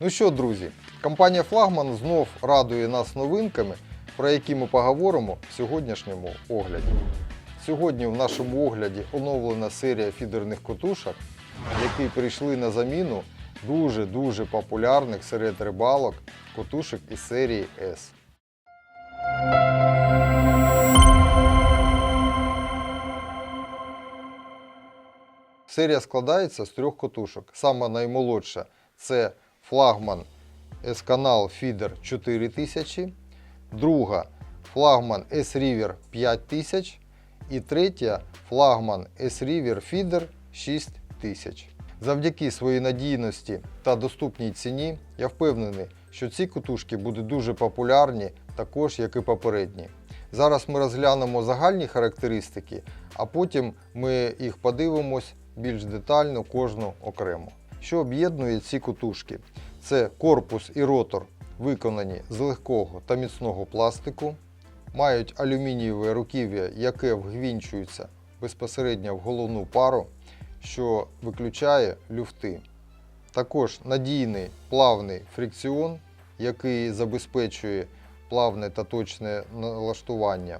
Ну що, друзі, компанія Флагман знов радує нас новинками, про які ми поговоримо в сьогоднішньому огляді. Сьогодні в нашому огляді оновлена серія фідерних котушок, які прийшли на заміну дуже-дуже популярних серед рибалок котушок із серії S. Серія складається з трьох котушок. Сама наймолодша це флагман S-канал Feeder 4000, друга флагман S-River 5000 і третя флагман S-River Feeder 6000. Завдяки своїй надійності та доступній ціні я впевнений, що ці котушки будуть дуже популярні, також як і попередні. Зараз ми розглянемо загальні характеристики, а потім ми їх подивимось більш детально кожну окремо. Що об'єднує ці котушки? Це корпус і ротор виконані з легкого та міцного пластику, мають алюмінієве руків'я, яке вгвінчується безпосередньо в головну пару, що виключає люфти. Також надійний плавний фрикціон, який забезпечує плавне та точне налаштування.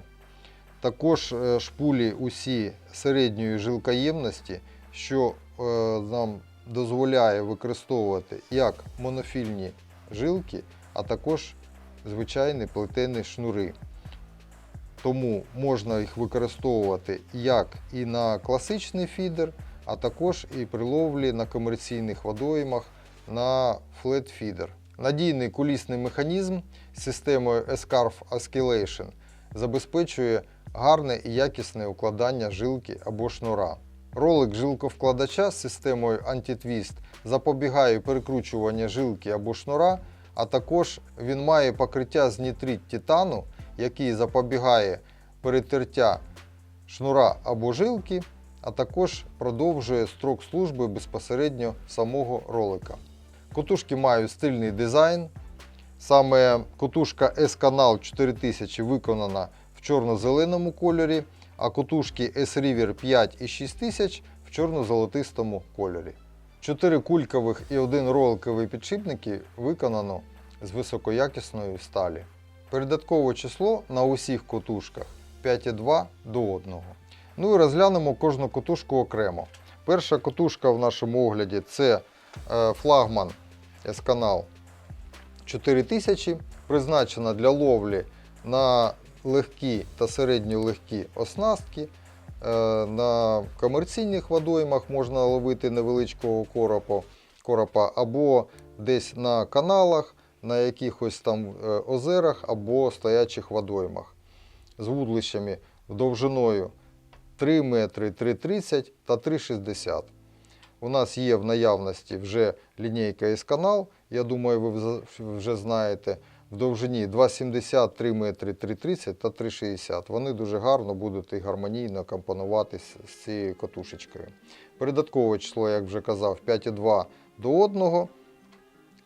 Також е, шпулі усі середньої жилкоємності, що е, нам дозволяє використовувати як монофільні жилки, а також звичайні плетені шнури. Тому можна їх використовувати як і на класичний фідер, а також і при ловлі на комерційних водоймах на флет-фідер. Надійний кулісний механізм з системою S-Carf забезпечує гарне і якісне укладання жилки або шнура. Ролик жилковкладача з системою Anti-Twist запобігає перекручуванню жилки або шнура, а також він має покриття з нітрит титану, який запобігає перетертя шнура або жилки, а також продовжує строк служби безпосередньо самого ролика. Котушки мають стильний дизайн. Саме котушка S-Canal 4000 виконана в чорно-зеленому кольорі, а котушки S-River 5 і 6000 в чорно-золотистому кольорі. Чотири кулькових і один роликовий підшипники виконано з високоякісної сталі. Передаткове число на усіх котушках 5,2 до 1. Ну і розглянемо кожну котушку окремо. Перша котушка в нашому огляді це е, флагман S-канал 4000, призначена для ловлі на легкі та середньолегкі оснастки. Е, На комерційних водоймах можна ловити невеличкого коропа, коропа або десь на каналах, на якихось там е, озерах або стоячих водоймах з вудлищами довжиною 3 метри 3,30 та 3,60. У нас є в наявності вже лінійка S-канал, я думаю, ви вже знаєте, в довжині 2,70, 3 метри 3,30 та 3,60. Вони дуже гарно будуть і гармонійно компонуватись з цією катушечкою. Передаткове число, як вже казав, 5,2 до 1,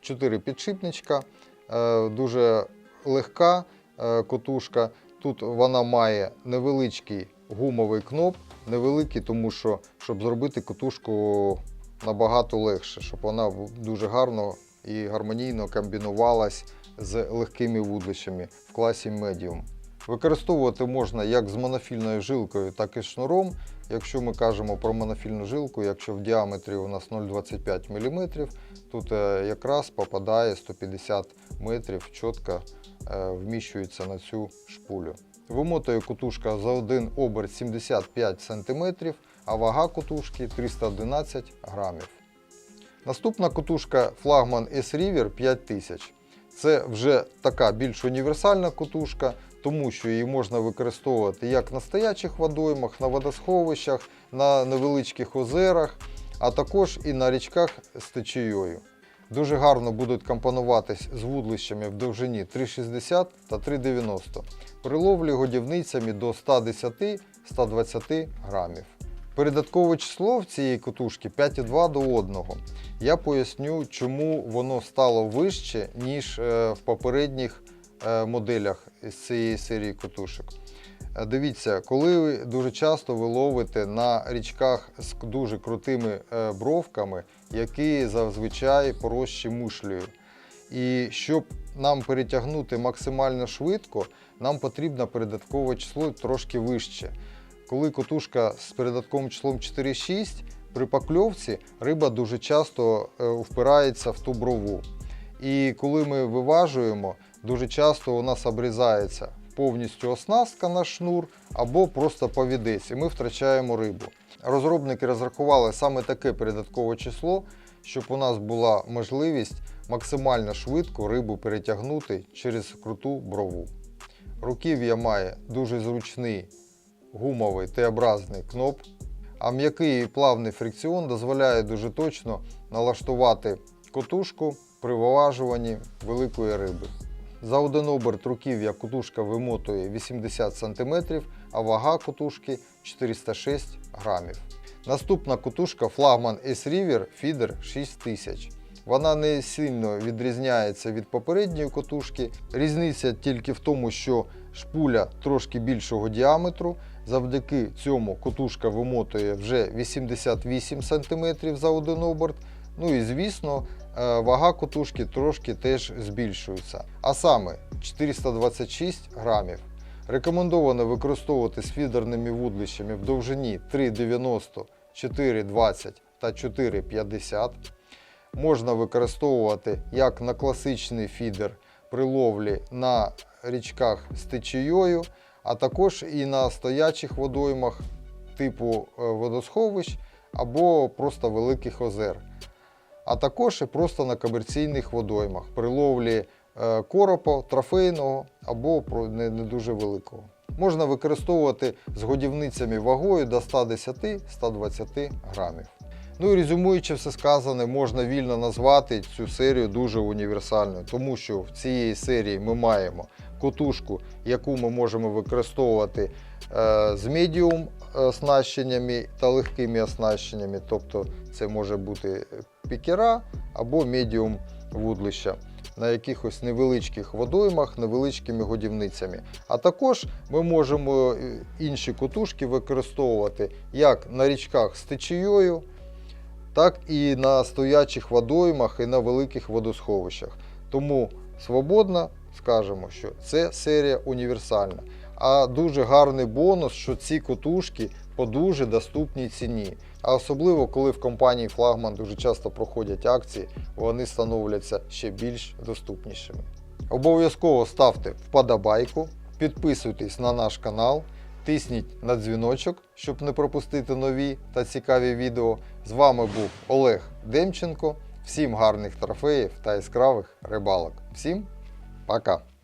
4 підшипничка, е, дуже легка е, котушка. Тут вона має невеличкий гумовий кноп, невеликий, тому що щоб зробити котушку набагато легше, щоб вона дуже гарно і гармонійно комбінувалась з легкими вудлищами в класі Medium. Використовувати можна як з монофільною жилкою, так і шнуром. Якщо ми кажемо про монофільну жилку, якщо в діаметрі у нас 0,25 мм, тут е, якраз попадає 150 метрів, чітко е, вміщується на цю шпулю. Вимотує кутушка за один оберт 75 см, а вага кутушки 311 грамів. Наступна котушка флагман S-River 5000. Це вже така більш універсальна котушка, тому що її можна використовувати як на стоячих водоймах, на водосховищах, на невеличких озерах, а також і на річках з течією. Дуже гарно будуть компонуватись з вудлищами в довжині 3,60 та 3,90 при ловлі годівницями до 110-120 грамів. Передаткове число в цієї котушки 5,2 до 1. Я поясню, чому воно стало вище, ніж е, в попередніх е, моделях з цієї серії котушок. Е, Дивіться, коли ви дуже часто ви ловите на річках з дуже крутими бровками, які зазвичай поросші мушлею. І щоб нам перетягнути максимально швидко, нам потрібно передаткове число трошки вище. Коли котушка з передатковим числом 4,6, при покльовці риба дуже часто е, впирається в ту брову. І коли ми виважуємо, дуже часто у нас обрізається повністю оснастка на шнур або просто повідець, і ми втрачаємо рибу. Розробники розрахували саме таке передаткове число, щоб у нас була можливість максимально швидко рибу перетягнути через круту брову. Руків'я має дуже зручний гумовий Т-образний кноп, а м'який і плавний фрикціон дозволяє дуже точно налаштувати котушку при виважуванні великої риби. За один оберт руків'я котушка вимотує 80 см, а вага котушки 406 грамів. Наступна котушка флагман S-River Feeder 6000. Вона не сильно відрізняється від попередньої котушки. Різниця тільки в тому, що шпуля трошки більшого діаметру. Завдяки цьому котушка вимотує вже 88 см за один оберт. Ну і звісно, вага котушки трошки теж збільшується. А саме 426 грамів. Рекомендовано використовувати з фідерними вудлищами в довжині 3,90, 4,20 та 4,50. Можна використовувати як на класичний фідер при ловлі на річках з течією, а також і на стоячих водоймах типу е, водосховищ або просто великих озер. А також і просто на комерційних водоймах при ловлі е, коропа, трофейного або не, дуже великого. Можна використовувати з годівницями вагою до 110-120 грамів. Ну і резюмуючи все сказане, можна вільно назвати цю серію дуже універсальною, тому що в цієї серії ми маємо котушку, яку ми можемо використовувати е, з медіум оснащеннями та легкими оснащеннями, тобто це може бути пікера або медіум вудлища на якихось невеличких водоймах, невеличкими годівницями. А також ми можемо е, інші котушки використовувати як на річках з течією, так і на стоячих водоймах і на великих водосховищах. Тому свободно скажемо, що це серія універсальна. А дуже гарний бонус, що ці котушки по дуже доступній ціні. А особливо, коли в компанії Флагман дуже часто проходять акції, вони становляться ще більш доступнішими. Обов'язково ставте вподобайку, підписуйтесь на наш канал, тисніть на дзвіночок, щоб не пропустити нові та цікаві відео. З вами був Олег Демченко. Всім гарних трофеїв та яскравих рибалок. Всім пока!